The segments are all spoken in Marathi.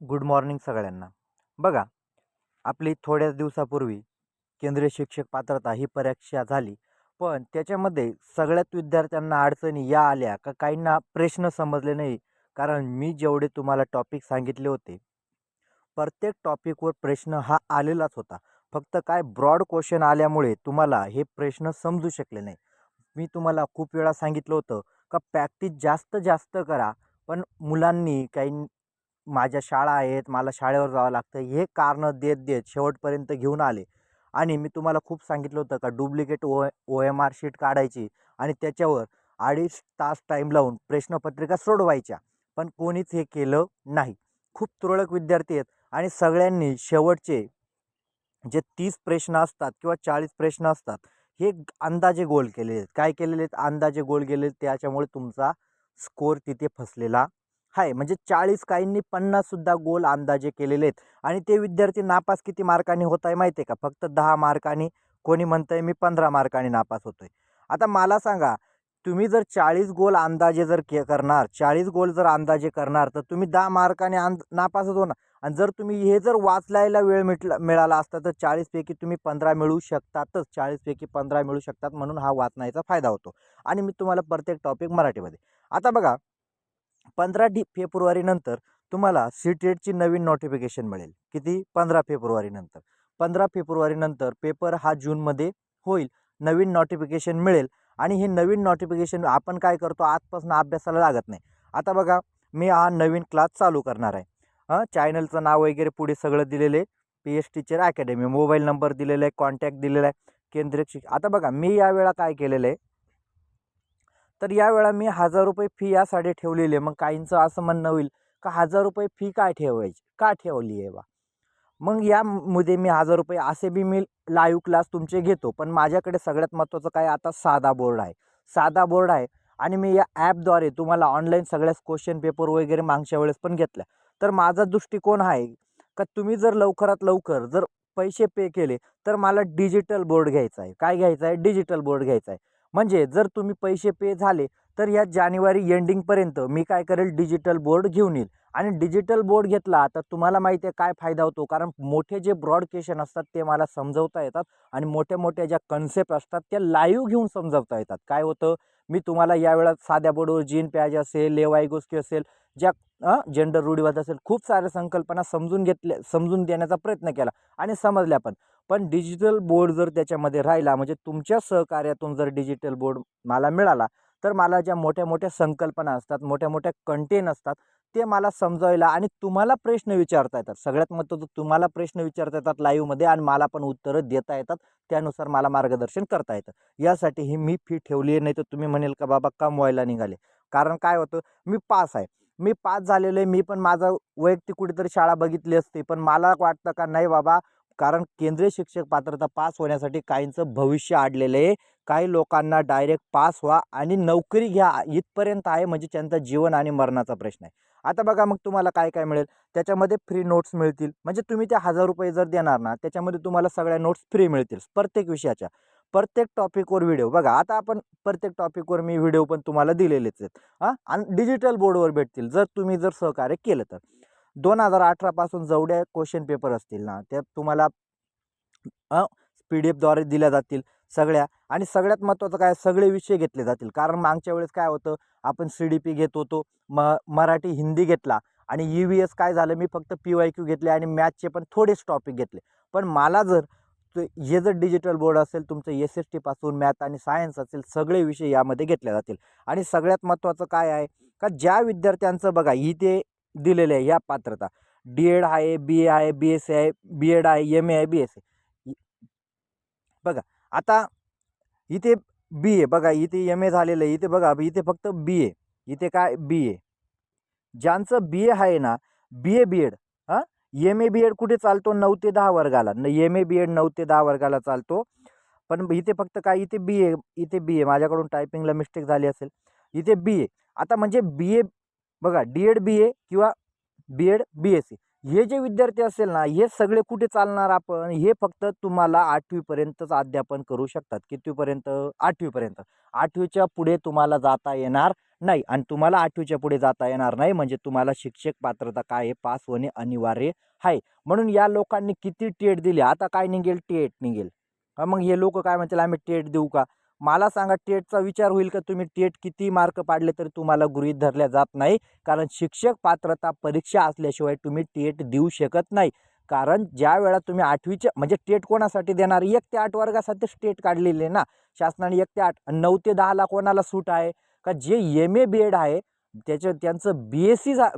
गुड मॉर्निंग सगळ्यांना. बघा आपली थोड्याच दिवसापूर्वी केंद्रीय शिक्षक पात्रता ही परीक्षा झाली पण त्याच्यामध्ये सगळ्यात विद्यार्थ्यांना अडचणी या आल्या का काहींना प्रश्न समजले नाही कारण मी जेवढे तुम्हाला टॉपिक सांगितले होते प्रत्येक टॉपिकवर प्रश्न हा आलेलाच होता. फक्त काय ब्रॉड क्वेश्चन आल्यामुळे तुम्हाला हे प्रश्न समजू शकले नाही. मी तुम्हाला खूप वेळा सांगितलं होतं का प्रॅक्टिस जास्त जास्त करा पण मुलांनी काही माझ्या शाळा आहेत मला शाळेवर जावं लागतं हे कारणं देत देत शेवटपर्यंत घेऊन आले. आणि मी तुम्हाला खूप सांगितलं होतं का duplicate O O M R sheet काढायची आणि त्याच्यावर अडीच तास टाईम लावून प्रश्नपत्रिका सोडवायच्या. पण कोणीच हे केलं नाही. खूप तुरळक विद्यार्थी आहेत आणि सगळ्यांनी शेवटचे जे तीस प्रश्न असतात किंवा चाळीस प्रश्न असतात हे अंदाजे गोल केलेले आहेत. काय केलेले आहेत? अंदाजे गोल केलेले आहेत. त्याच्यामुळे तुमचा स्कोर तिथे फसलेला आहे म्हणजे चाळीस काहींनी पन्नाससुद्धा गोल अंदाजे केलेले आहेत. आणि ते विद्यार्थी नापास किती मार्कांनी होत आहे माहिती आहे का? फक्त दहा मार्कांनी. कोणी म्हणतं आहे मी पंधरा मार्कांनी नापास होतो आहे आता मला सांगा तुम्ही जर चाळीस गोल अंदाजे जर के करणार चाळीस गोल जर अंदाजे करणार तर तुम्ही दहा मार्काने अंद नापासच होणार. आणि जर तुम्ही हे जर वाचलायला वेळ मिटला मिळाला असता तर चाळीसपैकी तुम्ही पंधरा मिळू शकतातच. चाळीसपैकी पंधरा मिळू शकतात म्हणून हा वाचनायचा फायदा होतो. आणि मी तुम्हाला प्रत्येक टॉपिक मराठीमध्ये. आता बघा पंधरा डी फेब्रुवारीनंतर तुम्हाला सी टेटची नवीन नोटिफिकेशन मिळेल. किती? पंधरा फेब्रुवारीनंतर पंधरा फेब्रुवारीनंतर पेपर हा जूनमध्ये होईल. नवीन नोटिफिकेशन मिळेल आणि हे नवीन नोटिफिकेशन आपण काय करतो? आजपासून अभ्यासाला लागत नाही. आता बघा मी हा नवीन क्लास चालू करणार आहे. हां? चॅनलचं नाव वगैरे पुढे सगळं दिलेलं आहे. P S teacher academy. Mobile number दिलेला आहे. कॉन्टॅक्ट दिलेला आहे. केंद्रीय शिक आता बघा मी यावेळा काय केलेलं आहे? तर यावेळा मी हजार रुपये फी यासाठी ठेवलेली आहे. मग काहींचं असं म्हणणं होईल का हजार रुपये फी काय ठेवायची? का ठेवली आहे बा? मग यामध्ये मी हजार रुपये असे बी मी लाईव्ह क्लास तुमचे घेतो. पण माझ्याकडे सगळ्यात महत्त्वाचं काय? आता साधा बोर्ड आहे. साधा बोर्ड आहे. आणि मी या ॲपद्वारे तुम्हाला ऑनलाईन सगळ्याच क्वेश्चन पेपर वगैरे मागच्या वेळेस पण घेतल्या. तर माझा दृष्टिकोन आहे का तुम्ही जर लवकरात लवकर जर पैसे पे केले तर मला डिजिटल बोर्ड घ्यायचा आहे. काय घ्यायचं आहे? डिजिटल बोर्ड घ्यायचा आहे. म्हणजे जर तुम्ही पैसे पे झाले तर या जानेवारी एंडिंगपर्यंत मी काय करेल डिजिटल बोर्ड घेऊन येईल. आणि डिजिटल बोर्ड घेतला तर तुम्हाला माहिती आहे काय फायदा होतो? कारण मोठे जे ब्रॉडकेशन असतात ते मला समजवता येतात आणि मोठ्या मोठ्या ज्या कन्सेप्ट असतात त्या लाईव्ह घेऊन समजवता येतात. काय होतं? मी तुम्हाला यावेळा साध्या बोर्डवर जीन प्याज असेल लेवाई गोष्टी असेल ज्या जेंडर रूढीवाद असेल खूप साऱ्या संकल्पना समजून घेतल्या समजून देण्याचा प्रयत्न केला आणि समजल्या पण. पण डिजिटल बोर्ड जर त्याच्यामध्ये राहिला म्हणजे तुमच्या सहकार्यातून जर डिजिटल बोर्ड मला मिळाला तर मला ज्या मोठ्या मोठ्या संकल्पना असतात मोठ्या मोठ्या कंटेन असतात ते मला समजायला आणि तुम्हाला प्रश्न विचारता येतात. सगळ्यात महत्त्वाचं तुम्हाला प्रश्न विचारता येतात लाईव्हमध्ये आणि मला पण उत्तरं देता येतात. त्यानुसार मला मार्गदर्शन करता येतं. यासाठी ही मी फी ठेवली आहे नाही तर तुम्ही म्हणेल का बाबा कमवायला निघाले. कारण काय होतं मी पास आहे. मी पास झालेलो आहे मी पण माझं वैयक्तिक कुठेतरी शाळा बघितली असते पण मला वाटतं का नाही बाबा कारण केंद्रीय शिक्षक पात्रता पास होण्यासाठी काहींचं भविष्य अडलेलं आहे. काही लोकांना डायरेक्ट पास व्हा आणि नोकरी घ्या. इथपर्यंत आहे म्हणजे त्यांचा जीवन आणि मरणाचा प्रश्न आहे. आता बघा मग तुम्हाला काय काय मिळेल? त्याच्यामध्ये फ्री नोट्स मिळतील. म्हणजे तुम्ही त्या हजार रुपये जर देणार ना त्याच्यामध्ये तुम्हाला सगळ्या नोट्स फ्री मिळतील. प्रत्येक विषयाच्या. प्रत्येक टॉपिकवर व्हिडिओ बघा आता आपण प्रत्येक टॉपिकवर मी व्हिडिओ पण तुम्हाला दिलेलेच आहेत. हां? आणि डिजिटल बोर्डवर भेटतील. जर तुम्ही जर सहकार्य केलं तर. दोन हजार अठरापासून जेवढ्या क्वेश्चन पेपर असतील ना त्या तुम्हाला पी डी एफद्वारे दिल्या जातील. सगळ्या आणि सगळ्यात महत्त्वाचं काय सगळे विषय घेतले जातील. कारण मागच्या वेळेस काय होतं आपण सी डी पी घेत होतो म मराठी हिंदी घेतला आणि ई व्ही एस काय झालं मी फक्त पी वाय क्यू घेतले आणि मॅथचे पण थोडेच टॉपिक घेतले. पण मला जर हे जर डिजिटल बोर्ड असेल तुमचं एस एस टीपासून मॅथ आणि सायन्स असेल सगळे विषय यामध्ये घेतले जातील. आणि सगळ्यात महत्त्वाचं काय आहे का ज्या विद्यार्थ्यांचं बघा इथे दिलेलं आहे या पात्रता. डी एड आहे बी ए आहे बी एस सी आहे बी एड आहे एम ए आहे बी एस सी बघा आता इथे बी ए बघा इथे एम ए झालेलं आहे. इथे बघा इथे फक्त बी ए इथे काय? बी ए ज्यांचं बी ए आहे ना बी ए बी एड हां? एम ए बी एड कुठे चालतो? नऊ ते दहा वर्गाला. न एम ए बी एड नऊ ते दहा वर्गाला चालतो. पण इथे फक्त काय? इथे बी ए इथे बी ए माझ्याकडून टायपिंगला मिस्टेक झाली असेल. इथे बी ए आता म्हणजे बी ए बघा डी एड बी ए किंवा B Ed B S C हे जे विद्यार्थी असेल ना हे सगळे कुठे चालणार आपण? हे फक्त तुम्हाला आठवीपर्यंतच अध्यापन करू शकतात. कितवीपर्यंत आठवीपर्यंत आठवीच्या पुढे तुम्हाला जाता येणार नाही आणि तुम्हाला आठवीच्या पुढे जाता येणार नाही म्हणजे तुम्हाला शिक्षक पात्रता काय आहे? पास होणे अनिवार्य आहे. म्हणून या लोकांनी किती टेट दिली? आता काय निघेल? टेट निघेल. मग हे लोक काय म्हणतील? आम्ही टेट देऊ का? मला सांगा टेटचा विचार होईल का तुम्ही? टेट किती मार्क पाडले तरी तुम्हाला गृहीत धरल्या जात नाही. कारण शिक्षक पात्रता परीक्षा असल्याशिवाय तुम्ही टेट देऊ शकत नाही. कारण ज्या वेळा तुम्ही आठवीच्या म्हणजे टेट कोणासाठी देणार? एक ते आठ वर्गासाठी टेट काढलेली आहे ना. शासनाने एक ते आठ नऊ ते दहाला कोणाला सूट आहे? का जे एम ए बी एड आहे त्याचं त्यांचं बी एस सी झा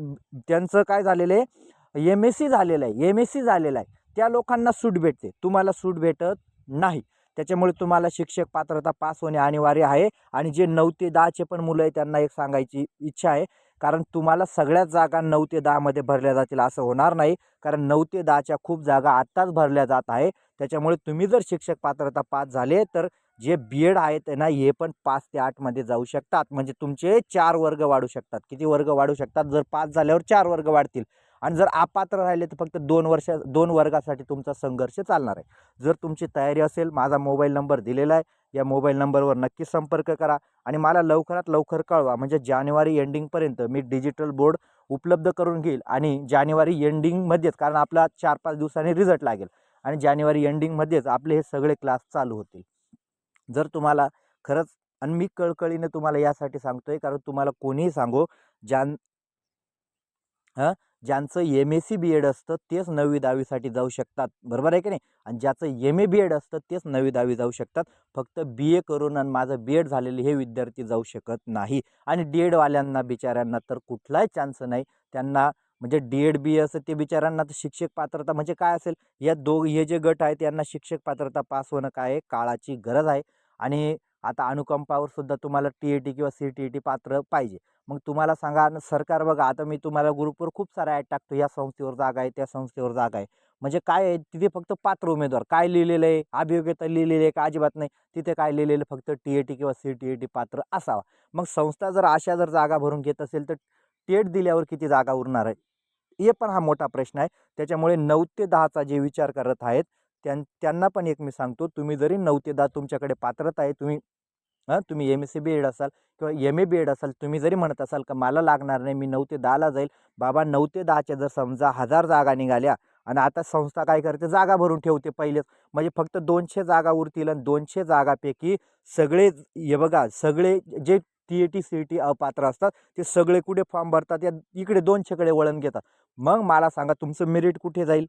त्यांचं काय झालेलं आहे? एम एस सी झालेलं आहे एम एस सी झालेलं आहे. त्या लोकांना सूट भेटते. तुम्हाला सूट भेटत नाही. त्याच्यामुळे तुम्हाला शिक्षक पात्रता पास होणे अनिवार्य आहे. आणि जे नऊ ते दहाचे पण मुलं आहे त्यांना एक सांगायची इच्छा आहे. कारण तुम्हाला सगळ्याच जागा नऊ ते दहामध्ये भरल्या जातील असं होणार नाही. कारण नऊ ते दहाच्या खूप जागा आत्ताच भरल्या जात आहे. त्याच्यामुळे तुम्ही जर शिक्षक पात्रता पास झाले तर जे बी एड आहेत ना हे पण पाच ते आठमध्ये जाऊ शकतात. म्हणजे तुमचे चार वर्ग वाढू शकतात. किती वर्ग वाढू शकतात? जर पाच झाल्यावर चार वर्ग वाढतील. आणि जर अपात्र राहिले तर फक्त दोन वर्ष दोन वर्गासाठी तुमचा संघर्ष चालणार आहे. जर तुमची तयारी असेल माझा मोबाईल नंबर दिलेला आहे. या मोबाईल नंबरवर नक्की संपर्क करा आणि मला लवकरात लवकर कळवा. म्हणजे जानेवारी एंडिंगपर्यंत मी डिजिटल बोर्ड उपलब्ध करून घेईल आणि जानेवारी एंडिंगमध्येच कारण आपला चार पाच दिवसांनी रिझल्ट लागेल. आणि जानेवारी एंडिंगमध्येच आपले हे सगळे क्लास चालू होतील. जर तुम्हाला खरंच आणि मी कळकळीने तुम्हाला यासाठी सांगतोय कारण तुम्हाला कोणीही सांगो ज्यां हां? ज्यांचं M S C B Ed असतं तेच नववी दहावीसाठी जाऊ शकतात. बरोबर आहे की नाही? आणि ज्याचं एम ए बी एड असतं तेच नववी दहावी जाऊ शकतात. फक्त बी ए करून आणि माझं बी एड झालेले हे विद्यार्थी जाऊ शकत नाही. आणि डी एडवाल्यांना बिचाऱ्यांना तर कुठलाही चान्स नाही. त्यांना म्हणजे डी एड बी असं ते बिचाऱ्यांना तर शिक्षक पात्रता म्हणजे काय असेल? या दो हे जे गट आहेत यांना शिक्षक पात्रता पास होणं काय आहे? काळाची गरज आहे. आणि आता अनुकंपावर सुद्धा तुम्हाला टी ए टी किंवा सी टी ई टी पात्र पाहिजे. मग तुम्हाला सांगा सरकार बघा आता मी तुम्हाला ग्रुपवर खूप सारा ॲड टाकतो. या संस्थेवर जागा आहे त्या संस्थेवर जागा आहे. म्हणजे काय आहे तिथे फक्त पात्र उमेदवार. काय लिहिलेलं आहे? अभियोग्यता लिहिलेली आहे का? अजिबात नाही. तिथे काय लिहिलेलं फक्त टी ए टी किंवा सी टी ए टी पात्र असावा. मग संस्था जर अशा जर जागा भरून घेत असेल तर टेट दिल्यावर किती जागा उरणार आहे? हे पण हा मोठा प्रश्न आहे. त्याच्यामुळे नऊ ते दहाचा जे विचार करत आहेत त्यां त्यांना पण एक मी सांगतो तुम्ही जरी नऊ ते दहा तुमच्याकडे पात्रता आहे तुम्ही हां तुम्ही M S C B Ed असाल किंवा एम ए बी एड असाल तुम्ही जरी म्हणत असाल का मला लागणार नाही मी नऊ ते दहाला जाईल बाबा नऊ ते दहाच्या जर समजा हजार जागा निघाल्या आणि आता संस्था काय करते जागा भरून ठेवते पहिलेच. म्हणजे फक्त दोनशे जागा उरतील आणि दोनशे जागापैकी सगळे हे बघा सगळे जे T A T C T अपात्र असतात ते सगळे कुठे फॉर्म भरतात या इकडे दोनशेकडे वळण घेतात. मग मला सांगा तुमचं मेरिट कुठे जाईल?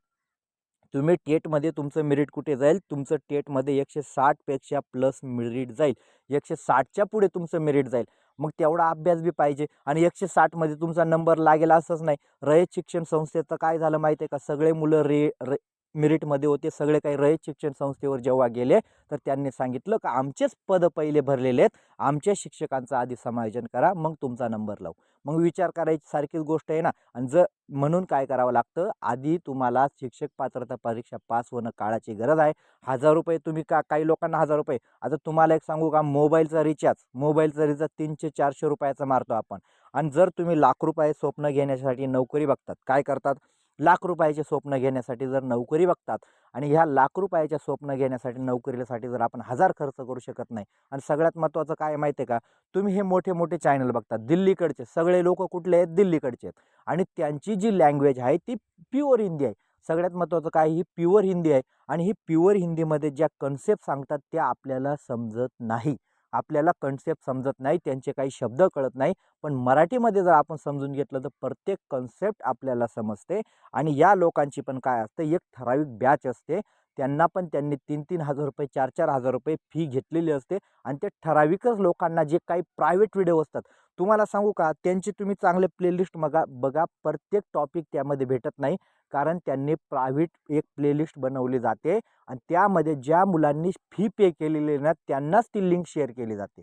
तुम्ही टेटमध्ये तुमचं मेरिट कुठे जाईल? तुमचं टेटमध्ये एकशे साठपेक्षा प्लस मेरिट जाईल. एकशे साठच्या पुढे तुमचं मेरिट जाईल. मग तेवढा अभ्यास बी पाहिजे. आणि एकशे साठमध्ये तुमचा नंबर लागेल असंच नाही. रयत शिक्षण संस्थेचं काय झालं माहिती आहे का? सगळे मुलं रे रे मिरिटमध्ये होते. सगळे काही रयत शिक्षण संस्थेवर जेव्हा गेले तर त्यांनी सांगितलं का आमचेच पद पहिले भरलेले आहेत. आमच्या शिक्षकांचं आधी समायोजन करा मग तुमचा नंबर लावू. मग विचार करायची सारखीच गोष्ट आहे ना. आणि जर म्हणून काय करावं लागतं? आधी तुम्हाला शिक्षक पात्रता परीक्षा पास होणं काळाची गरज आहे. हजार रुपये तुम्ही का काही लोकांना हजार रुपये. आता तुम्हाला एक सांगू का मोबाईलचा रिचार्ज मोबाईलचा रिचार्ज तीनशे चारशे रुपयाचा मारतो आपण. आणि जर तुम्ही लाख रुपये स्वप्न घेण्यासाठी नोकरी बघतात काय करतात? लाख रुपयाचे स्वप्न घेण्यासाठी जर नोकरी बघतात आणि ह्या लाख रुपयाच्या स्वप्न घेण्यासाठी नोकरीसाठी जर आपण हजार खर्च करू शकत नाही आणि सगळ्यात महत्त्वाचं काय माहिती आहे का? तुम्ही हे मोठे मोठे चॅनल बघतात दिल्लीकडचे. सगळे लोक कुठले आहेत? दिल्लीकडचे आहेत. आणि त्यांची जी लँग्वेज आहे ती प्युअर हिंदी आहे. सगळ्यात महत्त्वाचं काय? ही प्युअर हिंदी आहे. आणि ही प्युअर हिंदीमध्ये ज्या कन्सेप्ट सांगतात त्या आपल्याला समजत नाही. आपल्याला कन्सेप्ट समजत नाही त्यांचे काही शब्द कळत नाही. पण मराठीमध्ये जर आपण समजून घेतलं तर प्रत्येक कन्सेप्ट आपल्याला समजते. आणि या लोकांची पण काय असते एक ठराविक बॅच असते. त्यांना पण त्यांनी तीन तीन हजार रुपये चार चार हजार रुपये फी घेतलेली असते. आणि ते ठराविकच लोकांना जे काही प्रायव्हेट व्हिडिओ असतात तुम्हाला सांगू का त्यांची तुम्ही चांगले प्लेलिस्ट बघा बघा. प्रत्येक टॉपिक त्यामध्ये भेटत नाही. कारण त्यांनी प्रायव्हेट एक प्लेलिस्ट बनवली जाते. आणि त्यामध्ये ज्या मुलांनी फी पे केलेली ना त्यांनाच ती लिंक शेअर केली जाते.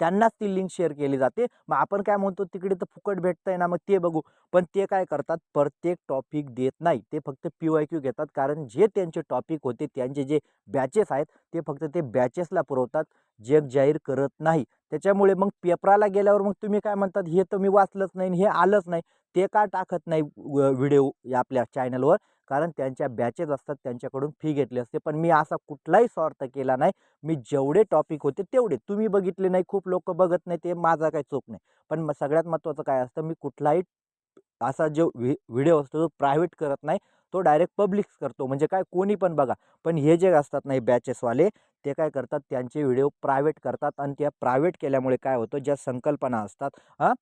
त्यांनाच ती लिंक शेअर केली जाते. मग आपण काय म्हणतो तिकडे तर फुकट भेटतंय ना मग ते बघू. पण ते काय करतात प्रत्येक टॉपिक देत नाही. ते फक्त पी वाय क्यू घेतात. कारण जे त्यांचे टॉपिक होते त्यांचे जे बॅचेस आहेत ते फक्त ते बॅचेसला पुरवतात. जग जाहीर करत नाही. त्याच्यामुळे मग पेपराला गेल्यावर मग तुम्ही काय म्हणतात हे तर मी वाचलंच नाही आणि हे आलंच नाही. ते का टाकत नाही व्हिडिओ आपल्या चॅनलवर कारण त्यांच्या बॅचेस असतात त्यांच्याकडून फी घेतली असते. पण मी असा कुठलाही स्वार्थ केला नाही. मी जेवढे टॉपिक होते तेवढे. तुम्ही बघितले नाही खूप लोक बघत नाही ते माझा काही चूक नाही. पण मग सगळ्यात महत्त्वाचं काय असतं मी कुठलाही असा जो व्हि व्हिडिओ असतो तो प्रायव्हेट करत नाही तो डायरेक्ट पब्लिक करतो. म्हणजे काय कोणी पण बघा. पण हे जे असतात नाही बॅचेसवाले ते काय करतात त्यांचे व्हिडिओ प्रायव्हेट करतात. आणि त्या प्रायव्हेट केल्यामुळे काय होतं ज्या संकल्पना असतात हां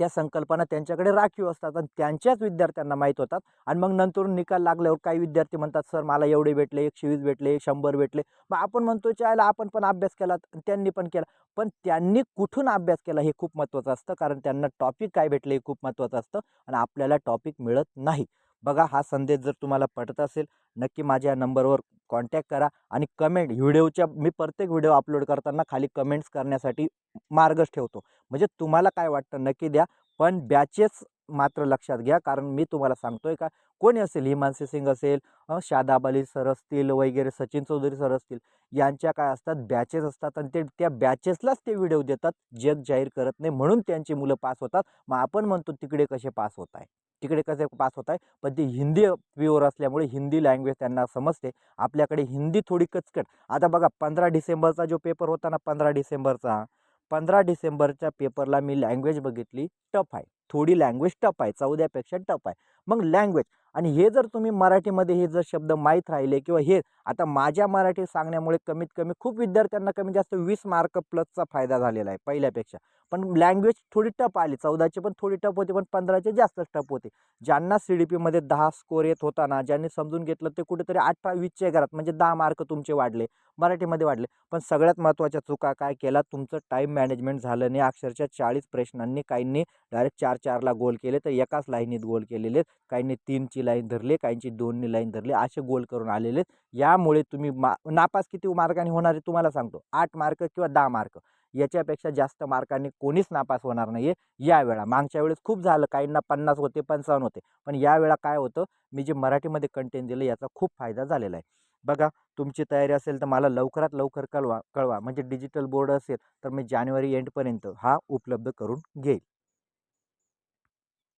त्या संकल्पना त्यांच्याकडे राखीव असतात आणि त्यांच्याच विद्यार्थ्यांना माहीत होतात. आणि मग नंतर निकाल लागल्यावर काही विद्यार्थी म्हणतात सर मला एवढे भेटले एकशे वीस भेटले शंभर भेटले. मग आपण म्हणतो चायला आपण पण अभ्यास केला. त्यांनी पण केला. पण त्यांनी कुठून अभ्यास केला हे खूप महत्त्वाचं असतं. कारण त्यांना टॉपिक काय भेटले हे खूप महत्त्वाचं असतं. आणि आपल्याला टॉपिक मिळत नाही. बघा हा संदेश जर तुम्हाला पटत असेल नक्की माझ्या नंबरवर कॉन्टॅक्ट करा आणि कमेंट व्हिडिओच्या मी प्रत्येक व्हिडिओ अपलोड करताना खाली कमेंट्स करण्यासाठी मार्गच ठेवतो. म्हणजे तुम्हाला काय वाटतं नक्की द्या पण बॅचेस मात्र लक्षात घ्या कारण मी तुम्हाला सांगतोय का कोणी असेल हिमांशी सिंग असेल शादाब अली सर असतील वगैरे सचिन चौधरी सर असतील यांच्या काय असतात बॅचेस असतात आणि ते त्या बॅचेसलाच ते व्हिडिओ देतात जग जाहीर करत नाही म्हणून त्यांची मुलं पास होतात. मग आपण म्हणतो तिकडे कसे पास होत आहे? तिकडे कसे पास होत आहे? पण ती हिंदी प्युअर असल्यामुळे हिंदी लँग्वेज त्यांना समजते. आपल्याकडे हिंदी थोडी कचकट. आता बघा पंधरा डिसेंबरचा जो पेपर होता ना पंधरा डिसेंबरचा पंधरा डिसेंबरच्या पेपरला मी लँग्वेज बघितली टफ आहे. थोडी लँग्वेज टफ आहे चौद्यापेक्षा टफ आहे मग लँग्वेज आणि हे जर तुम्ही मराठीमध्ये हे जर शब्द माहीत राहिले किंवा हे आता माझ्या मराठी सांगण्यामुळे कमीत कमी खूप विद्यार्थ्यांना कमी जास्त वीस मार्क प्लसचा फायदा झालेला आहे पहिल्यापेक्षा. पण लँग्वेज थोडी टप आली. चौदाची पण थोडी टप होती पण पंधराचे जास्त टप होते. ज्यांना सी डी पीमध्ये दहा स्कोर येत होता ना ज्यांनी समजून घेतलं ते कुठेतरी अठरा वीसच्या घरात म्हणजे दहा मार्क तुमचे वाढले मराठीमध्ये वाढले. पण सगळ्यात महत्त्वाच्या चुका काय केला तुमचं टाईम मॅनेजमेंट झालं नाही अक्षरशः चाळीस प्रश्नांनी काहींनी डायरेक्ट चार चारला गोल केले तर एकाच लाईनीत गोल केलेले आहेत. काहींनी तीनची लाईन धरली काहींची दोननी लाईन धरली असे गोल करून आलेले आहेत. यामुळे तुम्ही मा नापास किती मार्कांनी होणार आहे तुम्हाला सांगतो. आठ मार्क किंवा दहा मार्क. याच्यापेक्षा जास्त मार्कांनी कोणीच नापास होणार नाही आहे यावेळा. मागच्या वेळेस खूप झालं. काहींना पन्नास होते पंचावन्न होते. पण यावेळा काय होतं? मी जे मराठीमध्ये कंटेंट दिलं याचा खूप फायदा झालेला आहे. बघा तुमची तयारी असेल तर मला लवकरात लवकर कळवा कळवा. म्हणजे डिजिटल बोर्ड असेल तर मी जानेवारी एंडपर्यंत हा उपलब्ध करून घेईल.